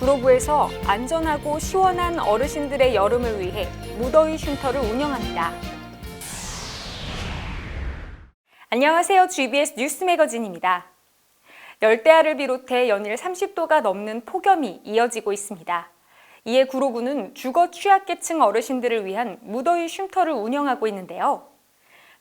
구로구에서 안전하고 시원한 어르신들의 여름을 위해 무더위 쉼터를 운영합니다. 안녕하세요. GBS 뉴스 매거진입니다. 열대야를 비롯해 연일 30도가 넘는 폭염이 이어지고 있습니다. 이에 구로구는 주거 취약계층 어르신들을 위한 무더위 쉼터를 운영하고 있는데요.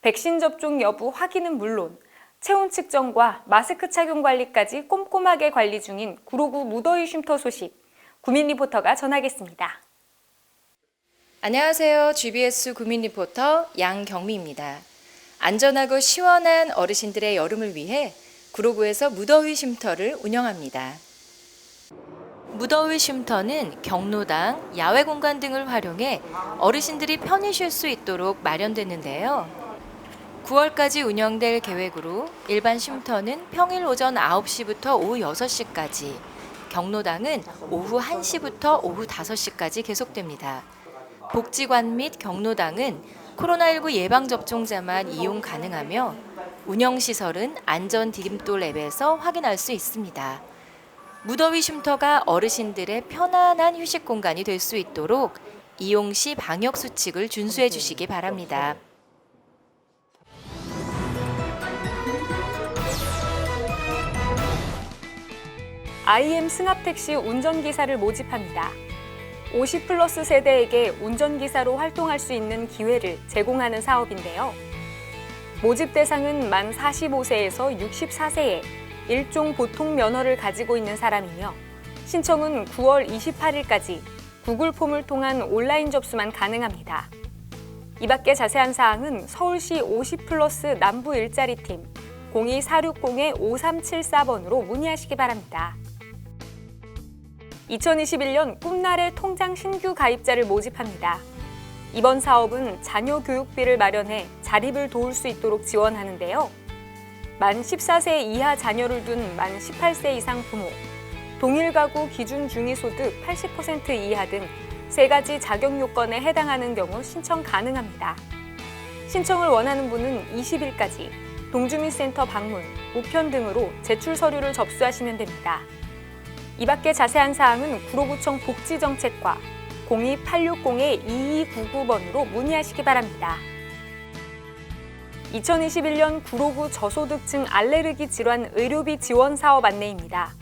백신 접종 여부 확인은 물론 체온 측정과 마스크 착용 관리까지 꼼꼼하게 관리 중인 구로구 무더위 쉼터 소식 구민 리포터가 전하겠습니다. 안녕하세요. GBS 구민 리포터 양경미입니다. 안전하고 시원한 어르신들의 여름을 위해 구로구에서 무더위 쉼터를 운영합니다. 무더위 쉼터는 경로당, 야외 공간 등을 활용해 어르신들이 편히 쉴 수 있도록 마련됐는데요. 9월까지 운영될 계획으로 일반 쉼터는 평일 오전 9시부터 오후 6시까지, 경로당은 오후 1시부터 오후 5시까지 계속됩니다. 복지관 및 경로당은 코로나19 예방접종자만 이용 가능하며 운영시설은 안전 디딤돌 앱에서 확인할 수 있습니다. 무더위 쉼터가 어르신들의 편안한 휴식 공간이 될 수 있도록 이용 시 방역 수칙을 준수해 주시기 바랍니다. IM 승합택시 운전기사를 모집합니다. 50 플러스 세대에게 운전기사로 활동할 수 있는 기회를 제공하는 사업인데요. 모집 대상은 만 45세에서 64세에 일종 보통 면허를 가지고 있는 사람이며 신청은 9월 28일까지 구글 폼을 통한 온라인 접수만 가능합니다. 이 밖에 자세한 사항은 서울시 50 플러스 남부 일자리 팀 02460-5374번으로 문의하시기 바랍니다. 2021년 꿈날의 통장 신규 가입자를 모집합니다. 이번 사업은 자녀 교육비를 마련해 자립을 도울 수 있도록 지원하는데요. 만 14세 이하 자녀를 둔 만 18세 이상 부모, 동일 가구 기준 중위소득 80% 이하 등 세 가지 자격 요건에 해당하는 경우 신청 가능합니다. 신청을 원하는 분은 20일까지 동주민센터 방문, 우편 등으로 제출 서류를 접수하시면 됩니다. 이 밖에 자세한 사항은 구로구청 복지정책과 02860-2299번으로 문의하시기 바랍니다. 2021년 구로구 저소득층 알레르기 질환 의료비 지원 사업 안내입니다.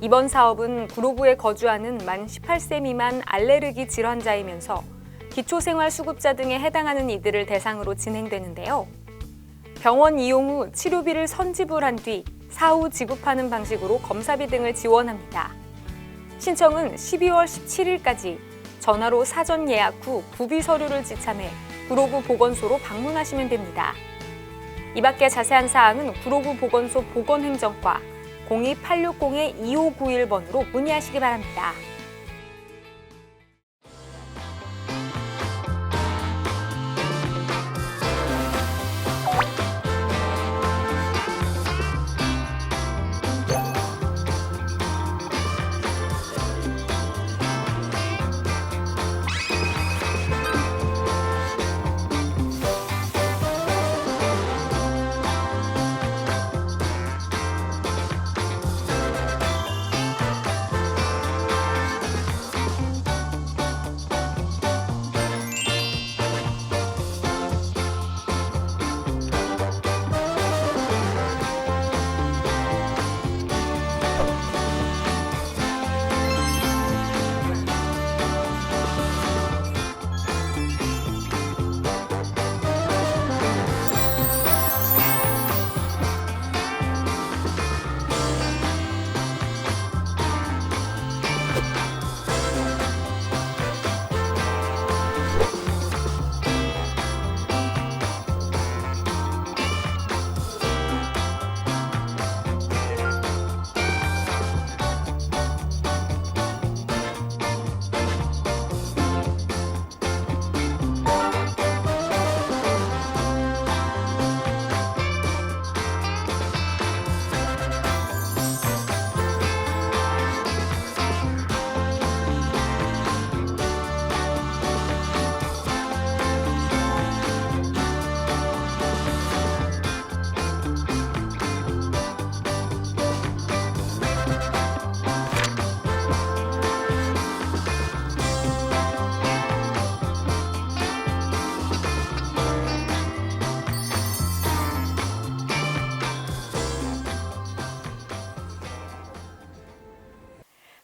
이번 사업은 구로구에 거주하는 만 18세 미만 알레르기 질환자이면서 기초생활수급자 등에 해당하는 이들을 대상으로 진행되는데요. 병원 이용 후 치료비를 선지불한 뒤 사후 지급하는 방식으로 검사비 등을 지원합니다. 신청은 12월 17일까지 전화로 사전 예약 후 구비 서류를 지참해 구로구 보건소로 방문하시면 됩니다. 이 밖에 자세한 사항은 구로구 보건소 보건행정과 02860-2591번으로 문의하시기 바랍니다.